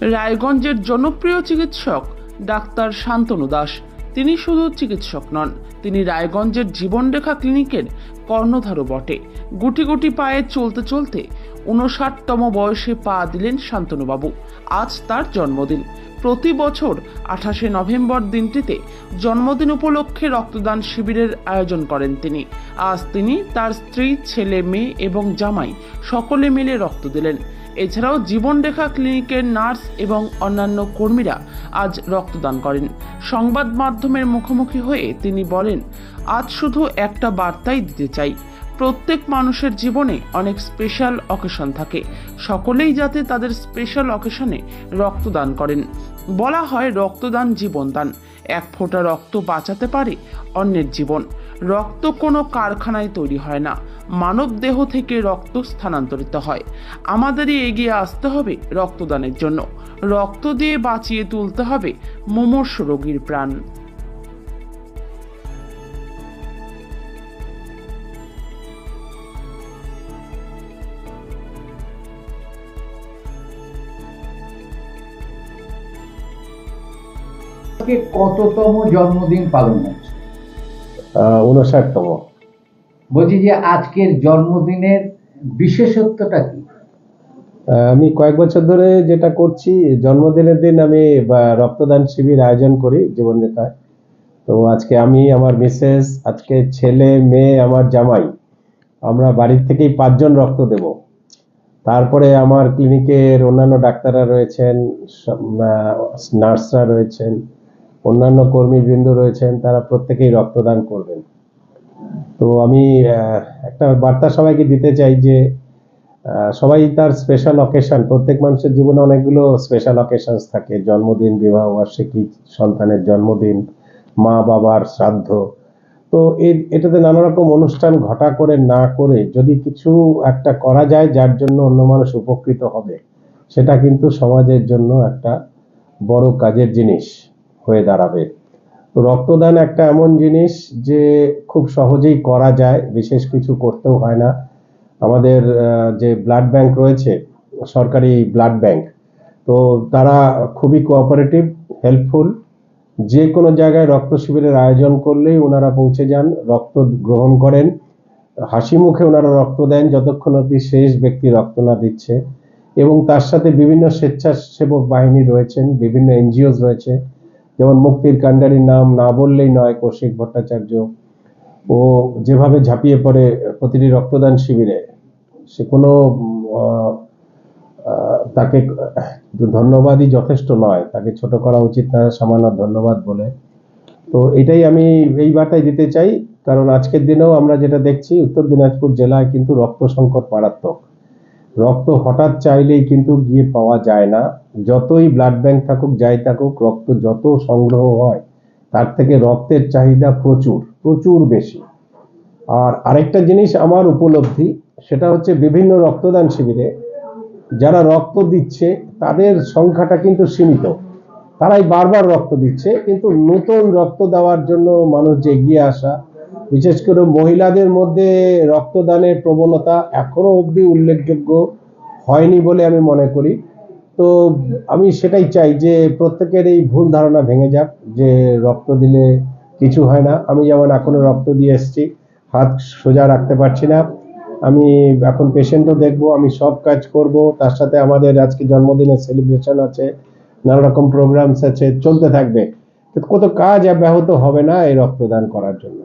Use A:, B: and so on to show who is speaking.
A: রায়গঞ্জের জনপ্রিয় চিকিৎসক ডাক্তার শান্তনু দাস। তিনি শুধু চিকিৎসক নন, তিনি রায়গঞ্জের জীবনরেখা ক্লিনিকের কর্ণধারও বটে। গুটি গুটি পায়ে চলতে চলতে উনষাটতম বয়সে পা দিলেন শান্তনুবাবু। আজ তার জন্মদিন। প্রতি বছর আঠাশে নভেম্বর দিনটিতে জন্মদিন উপলক্ষে রক্তদান শিবিরের আয়োজন করেন তিনি। আজ তিনি তার স্ত্রী, ছেলে, মেয়ে এবং জামাই সকলে মিলে রক্ত দিলেন। এছাড়াও জীবনরেখা ক্লিনিকের নার্স এবং অন্যান্য কর্মীরা আজ রক্তদান করেন। সংবাদ মাধ্যমের মুখোমুখি হয়ে তিনি বলেন, আজ শুধু একটা বার্তাই দিতে চাই। প্রত্যেক মানুষের জীবনে অনেক স্পেশাল অকেশন থাকে। সকলেই যাতে তাদের স্পেশাল অকেশনে রক্তদান করেন। বলা হয় রক্তদান জীবনদান। এক ফোঁটা রক্ত বাঁচাতে পারে অন্যের জীবন। রক্ত কোনো কারখানায় তৈরি হয় না। মানব দেহ থেকে রক্ত স্থানান্তরিত হয়। আমাদেরই এগিয়ে আসতে হবে রক্তদানের জন্য। রক্ত দিয়ে বাঁচিয়ে তুলতে হবে মুমূর্ষ রোগীর প্রাণ।
B: কততম জন্মদিন পালন হচ্ছে
C: উনষাটতম
B: বলছি যে আজকের জন্মদিনের বিশেষত্বটা কি?
C: আমি কয়েক বছর ধরে যেটা করছি, জন্মদিনের দিন আমি রক্তদান শিবির আয়োজন করি জীবনরেখায় তো আজকে আমি, আমার মিসেস, আজকে ছেলে, মেয়ে, আমার জামাই, আমরা বাড়ির থেকেই পাঁচজন রক্ত দেব। তারপরে আমার ক্লিনিকের অন্যান্য ডাক্তাররা রয়েছেন নার্সরা রয়েছেন, অন্যান্য কর্মীবৃন্দ রয়েছেন, তারা প্রত্যেকেই রক্তদান করবেন। তো আমি একটা বার্তা সবাইকে দিতে চাই যে সবাই তার স্পেশাল অকেশন প্রত্যেক মানুষের জীবনে অনেকগুলো স্পেশাল অকেশনস থাকে। জন্মদিন, বিবাহ, বার্ষিকী, সন্তানের জন্মদিন, মা বাবার শ্রাদ্ধ। তো এই এটাতে নানা রকম অনুষ্ঠান ঘটা করে, না করে যদি কিছু একটা করা যায় যার জন্য অন্য মানুষ উপকৃত হবে, সেটা কিন্তু সমাজের জন্য একটা বড় কাজের জিনিস হয়ে দাঁড়াবে। তো রক্তদান একটা এমন জিনিস যে খুব সহজেই করা যায়, বিশেষ কিছু করতেও হয় না। আমাদের যে ব্লাড ব্যাংক রয়েছে, সরকারি ব্লাড ব্যাংক, তো তারা খুবই কোঅপারেটিভ, হেল্পফুল। যে কোনো জায়গায় রক্ত শিবিরের আয়োজন করলেই ওনারা পৌঁছে যান, রক্ত গ্রহণ করেন। হাসি মুখে ওনারা রক্ত দেন, যতক্ষণ অব্দি শেষ ব্যক্তি রক্ত না দিচ্ছে। এবং তার সাথে বিভিন্ন স্বেচ্ছাসেবক বাহিনী রয়েছেন, বিভিন্ন এনজিওস রয়েছে। যেমন মুক্তির কাণ্ডারির নাম না বললেই নয় কৌশিক ভট্টাচার্য। ও যেভাবে ঝাঁপিয়ে পড়ে প্রতিটি রক্তদান শিবিরে, সে কোনো তাকে ধন্যবাদই যথেষ্ট নয়। তাকে ছোট করা উচিত না, সামান্য ধন্যবাদ বলে। তো এটাই আমি এই বার্তায় দিতে চাই, কারণ আজকের দিনেও আমরা যেটা দেখছি, উত্তর দিনাজপুর জেলায় কিন্তু রক্ত সংকট মারাত্মক। রক্ত হঠাৎ চাইলেই কিন্তু গিয়ে পাওয়া যায় না। যতই ব্লাড ব্যাংক থাকুক, যাই থাকুক, রক্ত যত সংগ্রহ হয়, তার থেকে রক্তের চাহিদা প্রচুর প্রচুর বেশি। আর আরেকটা জিনিস আমার উপলব্ধি, সেটা হচ্ছে বিভিন্ন রক্তদান শিবিরে যারা রক্ত দিচ্ছে, তাদের সংখ্যাটা কিন্তু সীমিত। তারাই বারবার রক্ত দিচ্ছে, কিন্তু নতুন রক্ত দেওয়ার জন্য মানুষ যে এগিয়ে আসা বিশেষ করে মহিলাদের মধ্যে রক্তদানের প্রবণতা এখনও অবধি উল্লেখযোগ্য হয়নি বলে আমি মনে করি। তো আমি সেটাই চাই যে প্রত্যেকের এই ভুল ধারণা ভেঙে যাক, যে রক্ত দিলে কিছু হয় না। আমি যেমন এখনও রক্ত দিয়ে এসেছি, হাত সোজা রাখতে পারছি না। আমি এখন পেশেন্টও দেখব, আমি সব কাজ করব। তার সাথে আমাদের আজকে জন্মদিনের সেলিব্রেশন আছে, নানা রকম প্রোগ্রামস আছে, চলতে থাকবে। কত কাজ ব্যাহত হবে না এই রক্তদান করার জন্য।